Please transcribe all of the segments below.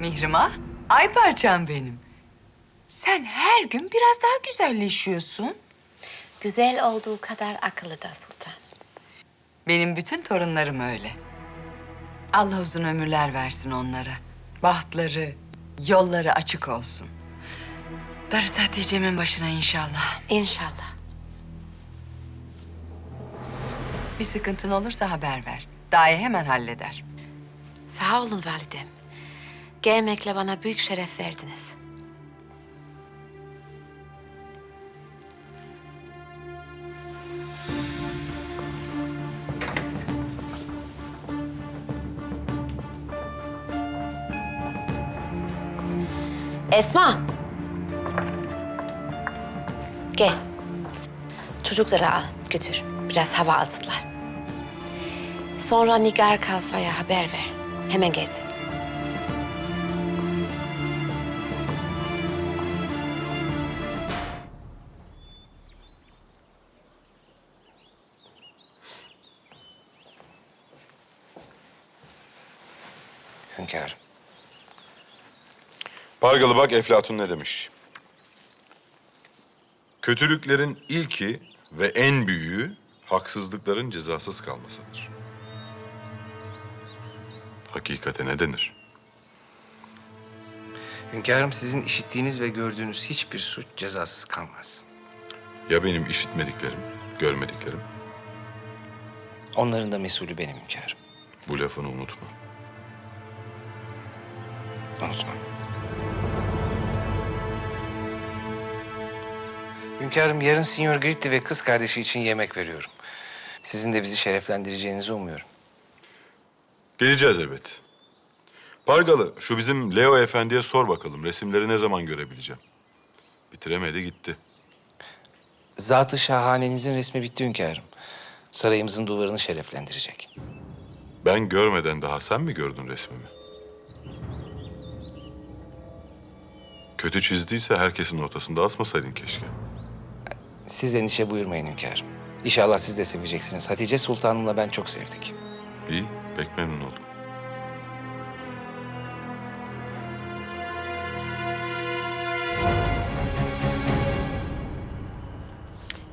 Mihrimah, ay parçam benim. Sen her gün biraz daha güzelleşiyorsun. Güzel olduğu kadar akıllı da sultanım. Benim bütün torunlarım öyle. Allah uzun ömürler versin onlara. Bahtları, yolları açık olsun. Darısı Hatice'min başına inşallah. İnşallah. Bir sıkıntın olursa haber ver. Daye hemen halleder. Sağ olun validem. Gelmekle bana büyük şeref verdiniz. Esma. Gel. Çocukları al, götür. Biraz hava alsınlar. Sonra Nigar Kalfa'ya haber ver. Hemen gelsin. Pargalı bak Eflatun ne demiş? Kötülüklerin ilki ve en büyüğü haksızlıkların cezasız kalmasıdır. Hakikate ne denir? Hünkârım sizin işittiğiniz ve gördüğünüz hiçbir suç cezasız kalmaz. Ya benim işitmediklerim, görmediklerim? Onların da mesulü benim hünkârım. Bu lafını unutma. Unutmam. Hünkârım yarın Signor Gritti ve kız kardeşi için yemek veriyorum. Sizin de bizi şereflendireceğinizi umuyorum. Geleceğiz elbet. Pargalı, şu bizim Leo Efendi'ye sor bakalım. Resimleri ne zaman görebileceğim? Bitiremedi gitti. Zatı şahanenizin resmi bitti hünkârım. Sarayımızın duvarını şereflendirecek. Ben görmeden daha sen mi gördün resmimi? Kötü çizdiyse herkesin ortasında asmasaydın keşke. Siz endişe buyurmayın hünkârım. İnşallah siz de seveceksiniz. Hatice Sultanım'la ben çok sevdik. İyi, pek memnun oldum.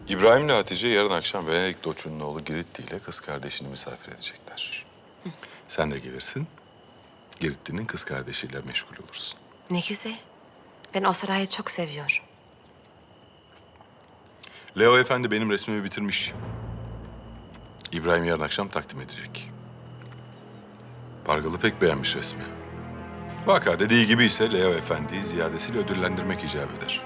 İbrahim ile Hatice yarın akşam Venedik Doçu'nun oğlu Giritti ile kız kardeşini misafir edecekler. Sen de gelirsin. Giritti'nin kız kardeşiyle meşgul olursun. Ne güzel. Ben o sarayı çok seviyorum. Leo Efendi benim resmimi bitirmiş. İbrahim yarın akşam takdim edecek. Pargalı pek beğenmiş resmi. Vaka dediği gibi ise Leo Efendi'yi ziyadesiyle ödüllendirmek icap eder.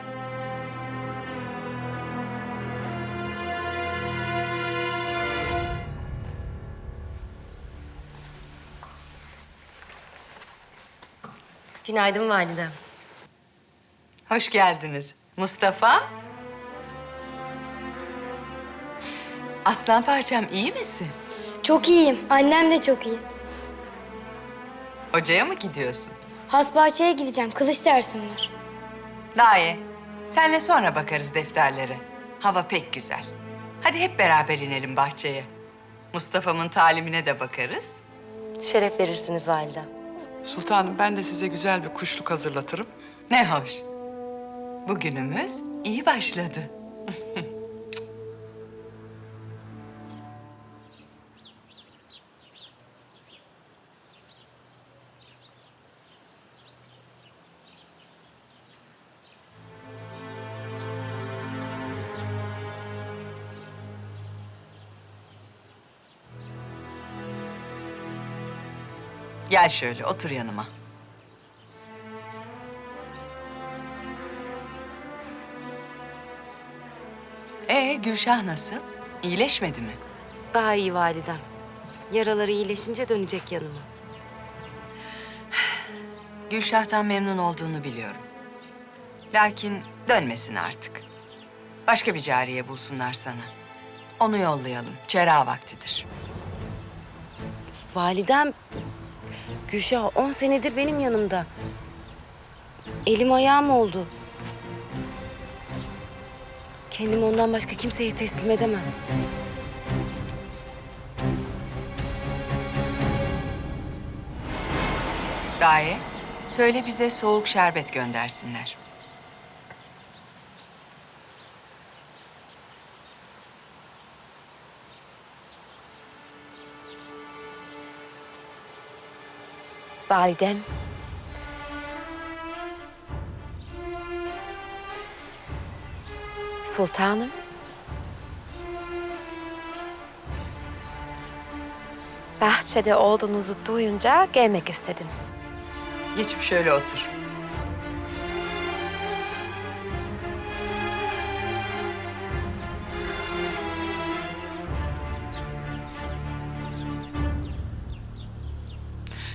Günaydın validem. Hoş geldiniz. Mustafa. Aslan parçam iyi misin? Çok iyiyim. Annem de çok iyi. Hocaya mı gidiyorsun? Hasbahçe'ye gideceğim. Kılıç dersim var. Daye, senle sonra bakarız defterlere. Hava pek güzel. Hadi hep beraber inelim bahçeye. Mustafa'mın talimine de bakarız. Şeref verirsiniz validem. Sultanım ben de size güzel bir kuşluk hazırlatırım. Ne hoş. Bugünümüz iyi başladı. Gel şöyle otur yanıma. Ee Gülşah nasıl? İyileşmedi mi? Daha iyi validem. Yaraları iyileşince dönecek yanıma. Gülşah'tan memnun olduğunu biliyorum. Lakin dönmesin artık. Başka bir cariye bulsunlar sana. Onu yollayalım. Çera vaktidir. Validem, Gülşah on senedir benim yanımda. Elim ayağım oldu. Kendimi ondan başka kimseye teslim edemem. Gaye, Söyle bize soğuk şerbet göndersinler. Validem. Sultanım. Bahçede olduğunuzu duyunca gelmek istedim. Geçip şöyle otur.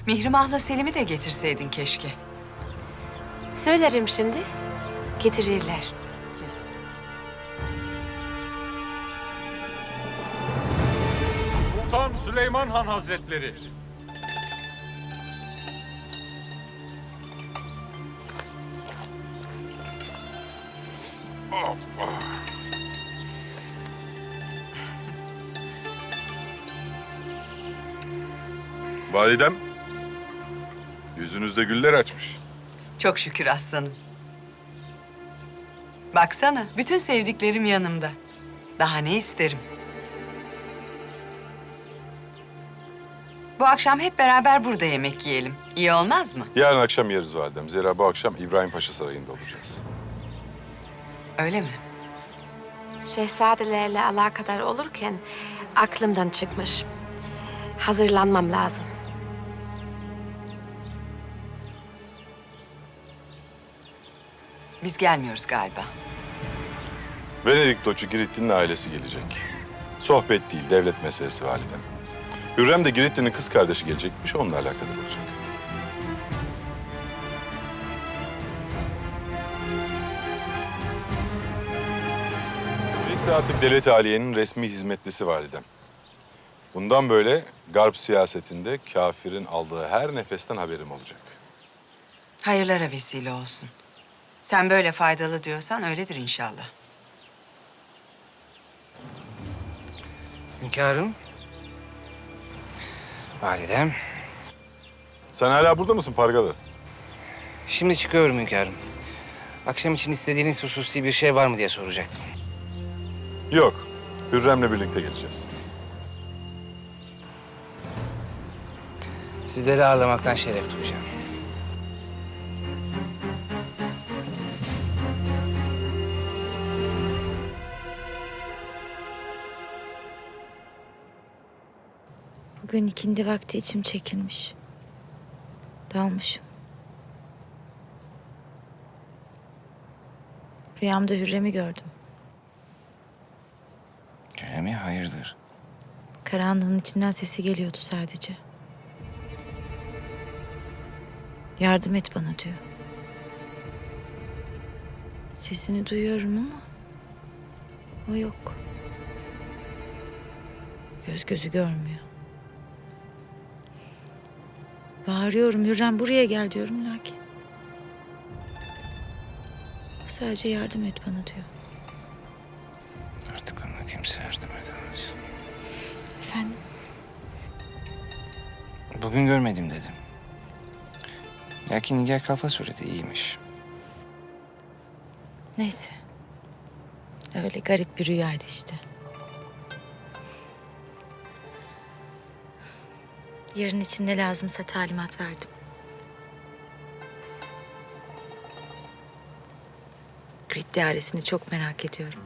Mihrimah'la Selim'i de getirseydin keşke. Söylerim şimdi. Getirirler. Sultan Süleyman Han Hazretleri. Validem, yüzünüzde güller açmış. Çok şükür aslanım. Baksana, bütün sevdiklerim yanımda. Daha ne isterim? Bu akşam hep beraber burada yemek yiyelim. İyi olmaz mı? Yarın akşam yeriz validem. Zira bu akşam İbrahim Paşa Sarayı'nda olacağız. Öyle mi? Şehzadelerle alakadar olurken aklımdan çıkmış. Hazırlanmam lazım. Biz gelmiyoruz galiba. Venedik Doçu Giritli'nin ailesi gelecek. Sohbet değil, devlet meselesi validem. Hürrem de Giritli'nin kız kardeşi gelecekmiş, onunla alakadar olacak. Girit de artık devlet aliyenin resmi hizmetlisi validem. Bundan böyle garp siyasetinde kafirin aldığı her nefesten haberim olacak. Hayırlara vesile olsun. Sen böyle faydalı diyorsan öyledir inşallah. Hünkârım. Validem. Sen hala burada mısın Pargalı? Şimdi çıkıyorum hünkârım. Akşam için istediğiniz hususi bir şey var mı diye soracaktım. Yok. Hürrem'le birlikte geleceğiz. Sizleri ağırlamaktan şeref duyacağım. Bugün ikindi vakti içim çekilmiş. Dalmışım. Rüyamda Hürrem'i gördüm. Öyle mi? Hayırdır? Karanlığın içinden sesi geliyordu sadece. Yardım et bana diyor. Sesini duyuyorum ama o yok. Göz gözü görmüyor. Bağırıyorum Hürrem buraya gel diyorum lakin. Sadece yardım et bana diyor. Artık ona kimse yardım edemez. Efendim? Bugün görmedim dedim. Lakin Nigar kafa söyledi iyiymiş. Neyse. Öyle garip bir rüyaydı işte. Yarın için ne lazımsa talimat verdim. Grit dairesini çok merak ediyorum.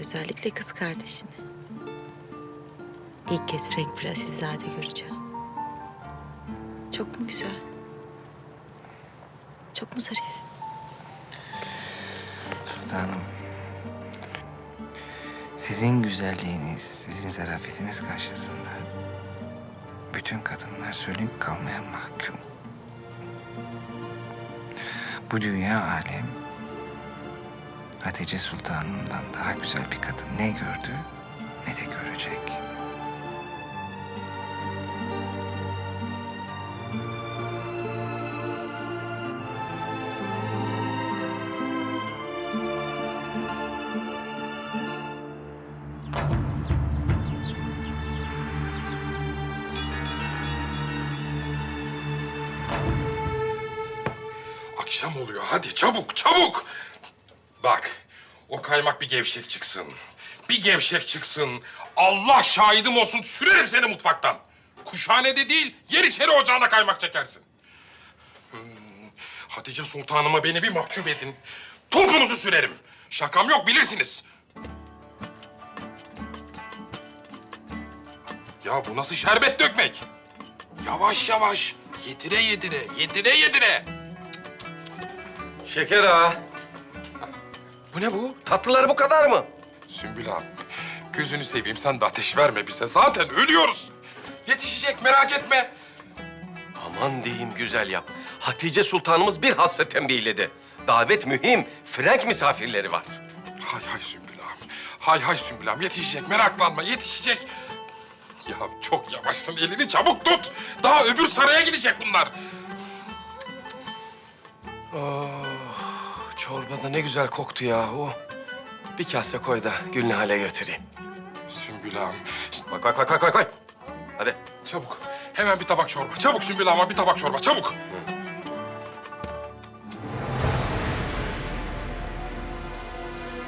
Özellikle kız kardeşini. İlk kez Frank bir asilzade göreceğim. Çok mu güzel? Çok mu zarif? Sultanım. Sizin güzelliğiniz, sizin zarafetiniz karşısında bütün kadınlar sönük kalmaya mahkum. Bu dünya alem Hatice Sultanım'dan daha güzel bir kadın ne gördü Akşam oluyor. Hadi çabuk çabuk. Bak o kaymak bir gevşek çıksın. Bir gevşek çıksın. Allah şahidim olsun sürerim seni mutfaktan. Kuşhanede değil Yeniçeri ocağına kaymak çekersin. Hmm, Hatice Sultanıma beni bir mahcup edin. Topunuzu sürerim. Şakam yok bilirsiniz. Ya bu nasıl şerbet dökmek? Yavaş yavaş. Yedire yedire, yedire yedire. Şeker ağa. Bu ne bu? Tatlılar bu kadar mı? Sümbül abi, gözünü seveyim sen de ateş verme bize. Zaten ölüyoruz. Yetişecek merak etme. Aman diyeyim güzel yap. Hatice Sultanımız bir hassa tembihledi. Davet mühim. Frank misafirleri var. Hay hay Sümbül abi. Hay hay Sümbül abi. Yetişecek meraklanma yetişecek. Ya çok yavaşsın elini çabuk tut. Daha öbür saraya gidecek bunlar. Çorba da ne güzel koktu yahu. Bir kase koy da Gülnihal'e götüreyim. Sümbül abi. Koy koy koy koy koy koy. Hadi. Çabuk. Hemen bir tabak çorba. Çabuk Sümbül abi bir tabak çorba çabuk.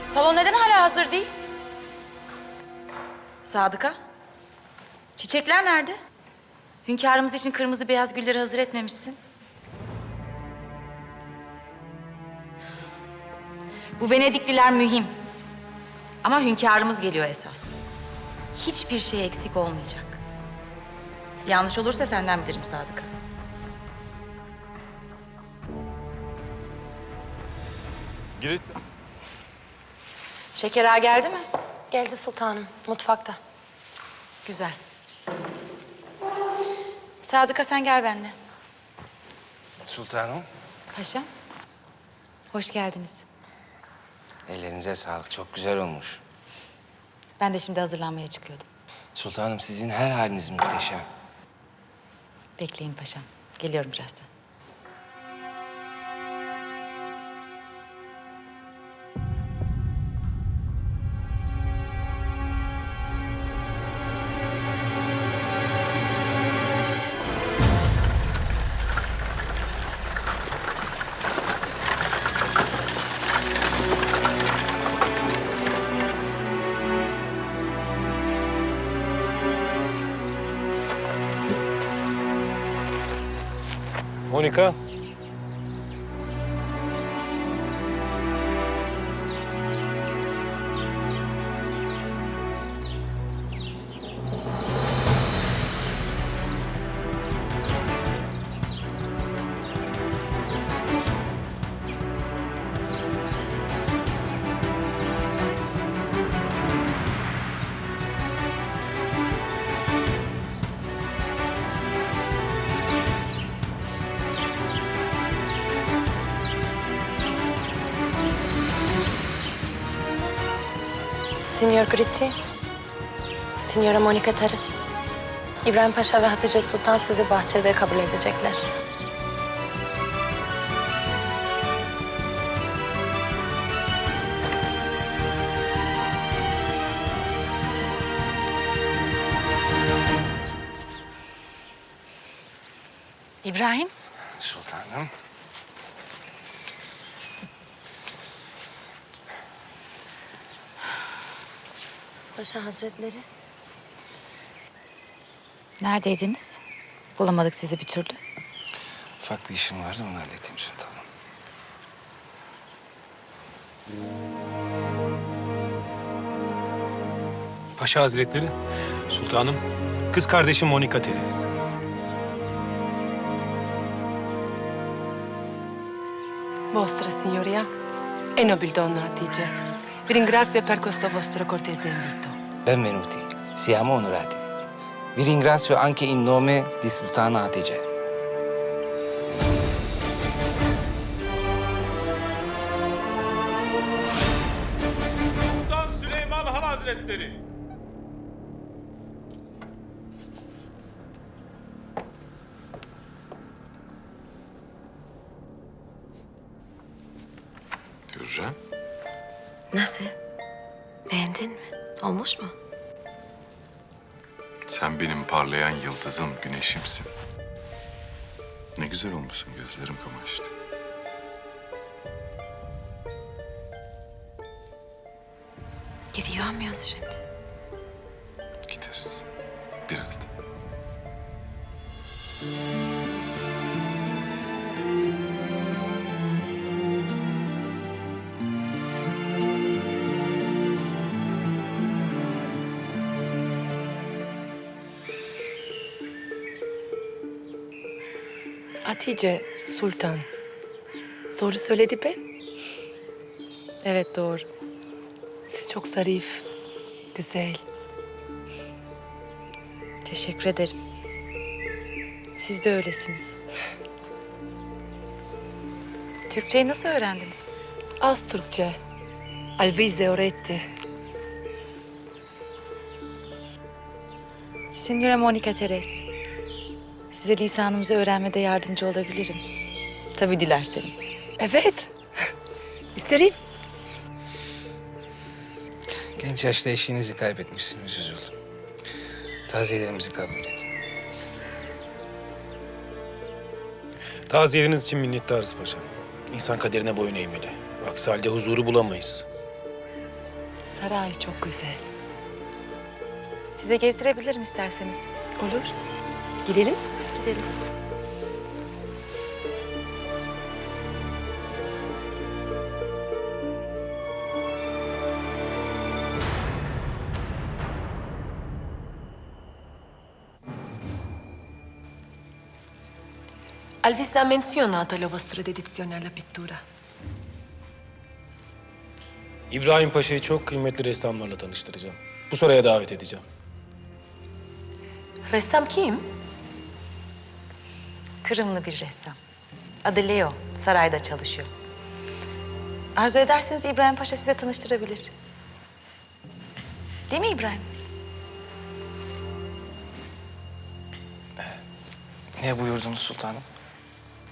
Salon neden hala hazır değil? Sadıka? Çiçekler nerede? Hünkârımız için kırmızı beyaz gülleri hazır etmemişsin. Bu Venedikliler mühim. Ama hünkârımız geliyor esas. Hiçbir şey eksik olmayacak. Yanlış olursa senden bilirim Sadıka. Girit. Şeker ağa geldi mi? Geldi sultanım, mutfakta. Güzel. Sadıka sen gel benimle. Sultanım, Paşam. Hoş geldiniz. Ellerinize sağlık. Çok güzel olmuş. Ben de şimdi hazırlanmaya çıkıyordum. Sultanım sizin her haliniz muhteşem. Bekleyin paşam. Geliyorum birazdan. Monika. Signor Gritti, Signora Monica Teres. İbrahim Paşa ve Hatice Sultan sizi bahçede kabul edecekler. İbrahim. Sultanım. Paşa Hazretleri. Neredeydiniz? Bulamadık sizi bir türlü. Ufak bir işim vardı onu halledeyim sultanım. Paşa Hazretleri, sultanım, kız kardeşim Monika Teres. Vostra signoria e nobil donna Hatice, vi ringrazio per questo vostro cortese invito. Benvenuti. Siamo onorati. Vi ringrazio anche in nome di Sultana Hatice. Sen benim parlayan yıldızım, güneşimsin. Ne güzel olmuşsun, gözlerim kamaştı. Gidiyor muyuz şimdi? Gideriz. Birazdan. Hatice, Sultan. Doğru söyledi ben. Evet doğru. Siz çok zarif, güzel. Teşekkür ederim. Siz de öylesiniz. Türkçeyi nasıl öğrendiniz? Az Türkçe. Alvize öğretti. Signora Monica Teres. Size lisanımızı öğrenmede yardımcı olabilirim. Tabii dilerseniz. Evet. İsterim. Genç yaşta eşinizi kaybetmişsiniz, üzüldüm. Taziyelerimizi kabul edin. Taziyeleriniz için minnettarız paşam. İnsan kaderine boyun eğmeli. Aksi halde huzuru bulamayız. Saray çok güzel. Size gezdirebilirim isterseniz. Olur. Gidelim. Gidelim. Alvise ha menzionato la vostra dedizione alla pittura. İbrahim Paşa'yı çok kıymetli ressamlarla tanıştıracağım. Bu saraya davet edeceğim. Ressam kim? Kırımlı bir ressam. Adı Leo. Sarayda çalışıyor. Arzu ederseniz İbrahim Paşa size tanıştırabilir. Değil mi İbrahim? Ne buyurdunuz sultanım?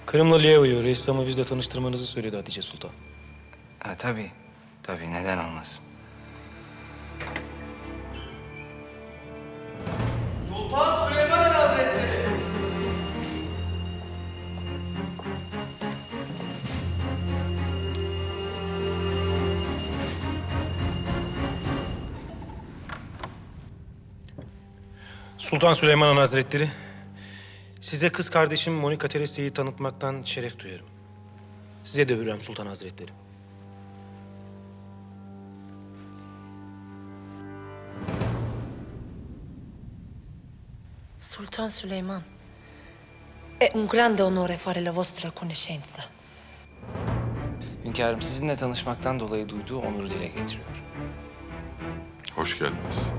Kırımlı Leo'yu, ressamı bizle tanıştırmanızı söyledi Hatice Sultan. Ha, tabii. Tabii, neden olmasın? Sultan Süleyman Han Hazretleri, size kız kardeşim Monika Teresya'yı tanıtmaktan şeref duyarım. Size de Hürrem Sultan Hazretleri. Sultan Süleyman. È un grande onore fare la vostra conoscenza. Hünkârım sizinle tanışmaktan dolayı duyduğu onuru dile getiriyor. Hoş geldiniz.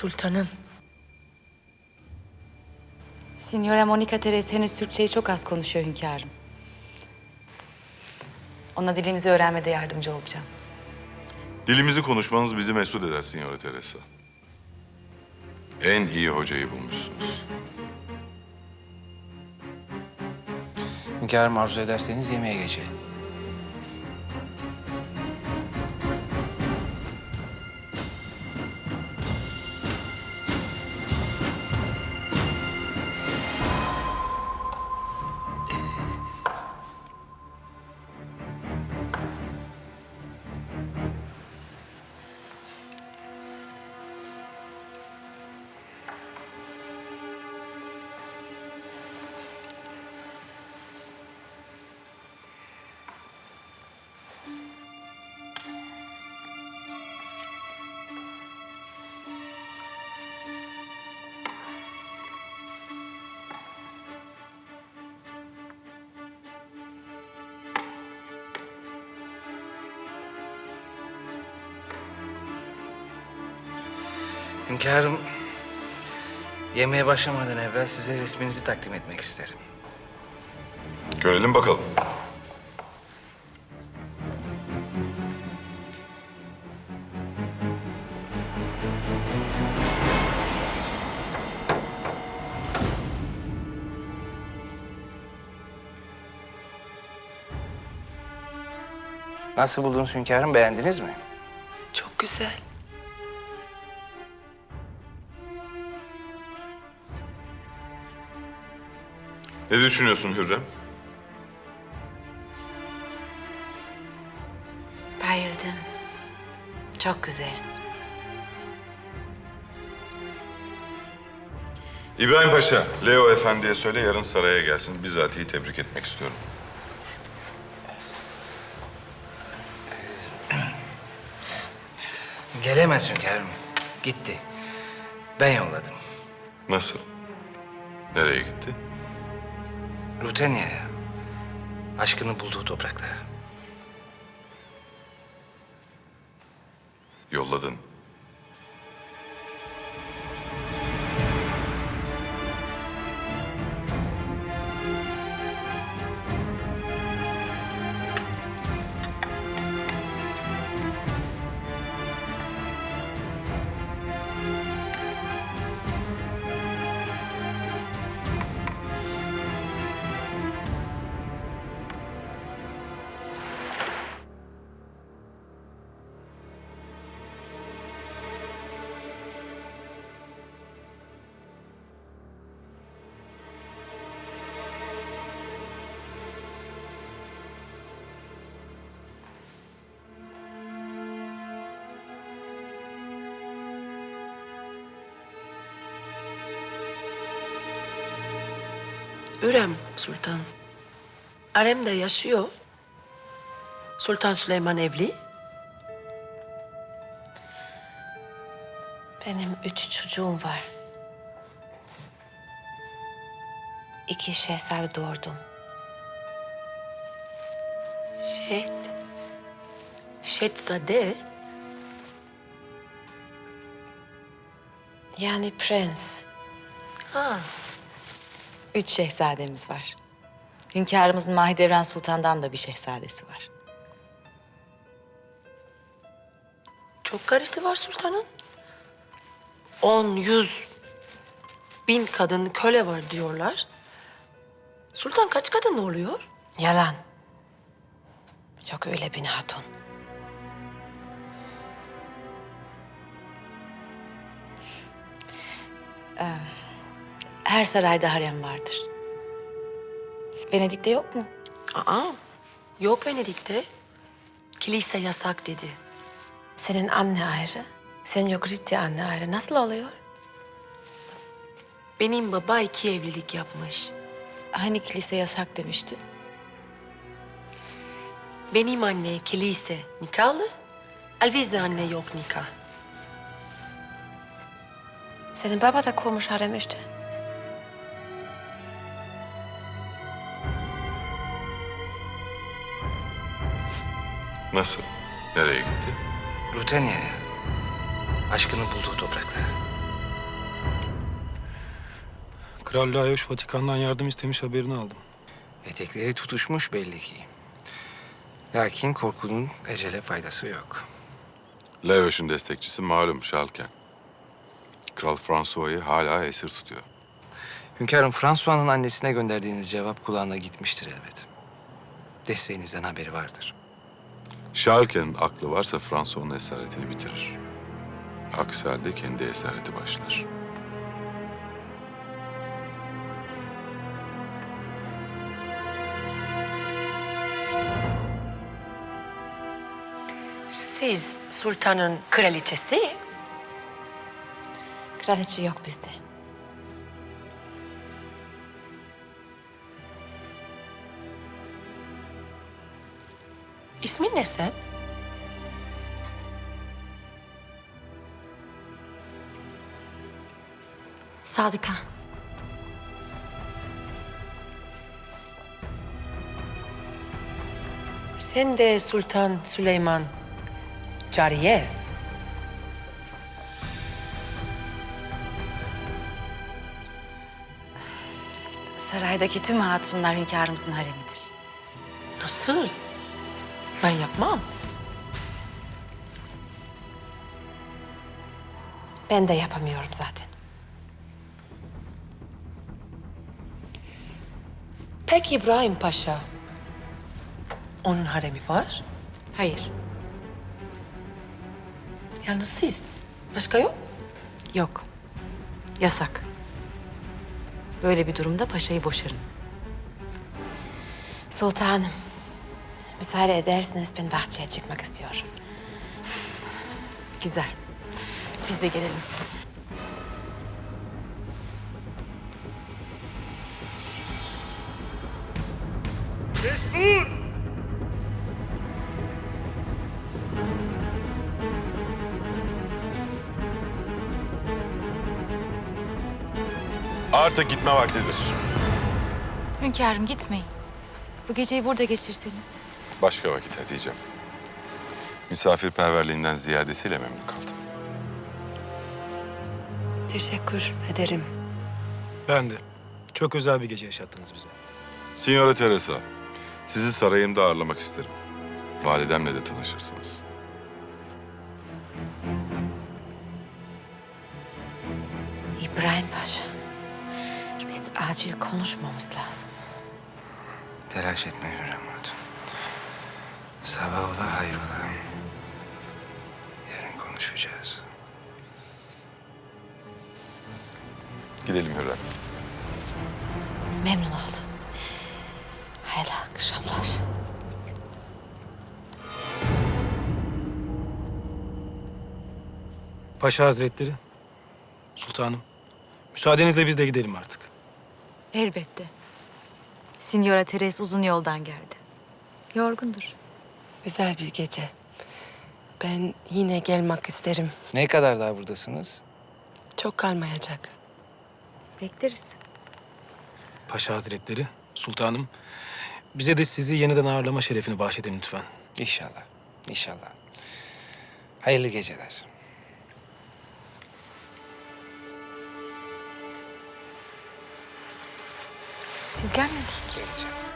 Sultanım. Signora Monica Teres henüz Türkçeyi çok az konuşuyor hünkârım. Ona dilimizi öğrenmede yardımcı olacağım. Dilimizi konuşmanız bizi mesut eder Signora Teresa. En iyi hocayı bulmuşsunuz. Hünkârım arzu ederseniz yemeğe geçelim. Hünkârım, yemeğe başlamadan evvel size resminizi takdim etmek isterim. Görelim bakalım. Nasıl buldunuz hünkârım, beğendiniz mi? Çok güzel. Ne düşünüyorsun Hürrem? Bayıldım. Çok güzel. İbrahim Paşa, Leo Efendi'ye söyle yarın saraya gelsin. Bizatihi tebrik etmek istiyorum. Gelemez hünkârım. Gitti. Ben yolladım. Nasıl? Nereye gitti? Rutenya'ya. Aşkını bulduğu topraklara. Yolladın. Ürem Sultan. Arem'de yaşıyor. Sultan Süleyman evli. Benim üç çocuğum var. İki şehzade doğurdum. Şehit. Şehzade. Yani prens. Ha. Üç şehzademiz var. Hünkârımızın Mahidevran Sultan'dan da bir şehzadesi var. Çok karısı var sultanın. On, yüz, bin kadın köle var diyorlar. Sultan kaç kadın oluyor? Yalan. Yok öyle bir hatun. Her sarayda harem vardır. Venedik'te yok mu? Aa, yok Venedik'te. Kilise yasak dedi. Senin anne ayrı, Senyor Gritti anne ayrı. Nasıl oluyor? Benim baba iki evlilik yapmış. Hani kilise yasak demişti. Benim anne kilise nikahlı, Alvize anne yok nikah. Senin baba da kurmuş harem işte. Nasıl? Nereye gitti? Rutenya'ya. Aşkını bulduğu topraklara. Kral Laios Vatikan'dan yardım istemiş haberini aldım. Etekleri tutuşmuş belli ki. Lakin korkunun ecele faydası yok. Leoş'un destekçisi malum Şalken. Kral François'ı hala esir tutuyor. Hünkârım François'ın annesine gönderdiğiniz cevap kulağına gitmiştir elbet. Desteğinizden haberi vardır. Şalken'in aklı varsa François'un esaretini bitirir. Aksi halde kendi esareti başlar. Siz sultanın kraliçesi, Kraliçe yok bizde. İsmin ne sen? Sadıka. Sen de Sultan Süleyman Cariye. Saraydaki tüm hatunlar hünkârımızın haremidir. Nasıl? Ben yapmam. Ben de yapamıyorum zaten. Peki İbrahim Paşa. Onun haremi var. Hayır, Yalnız siz. Başka yok. yok. Yasak. Böyle bir durumda paşayı boşarım. Sultanım, müsaade ederseniz ben bahçeye çıkmak istiyorum. Güzel. Biz de gelelim. Artık gitme vaktidir. Hünkârım gitmeyin. Bu geceyi burada geçirseniz. Başka vakit Hatice'm. Misafirperverliğinden ziyadesiyle memnun kaldım. Teşekkür ederim. Ben de. Çok özel bir gece yaşattınız bize. Signora Teresa, sizi sarayımda ağırlamak isterim. Validemle de tanışırsınız. İbrahim Paşa. Biz acil konuşmamız lazım. Telaş etme Hürrem. Sabah ola hayrola. Yarın konuşacağız. Gidelim Hürrem. Memnun oldum. Hayırlı akşamlar. Paşa Hazretleri, sultanım. Müsaadenizle biz de gidelim artık. Elbette. Signora Teres uzun yoldan geldi. Yorgundur. Güzel bir gece. Ben yine gelmek isterim. Ne kadar daha buradasınız? Çok kalmayacak. Bekleriz. Paşa Hazretleri, sultanım. Bize de sizi yeniden ağırlama şerefini bahşedin lütfen. İnşallah. İnşallah. Hayırlı geceler. Siz musunuz? Geleceğim.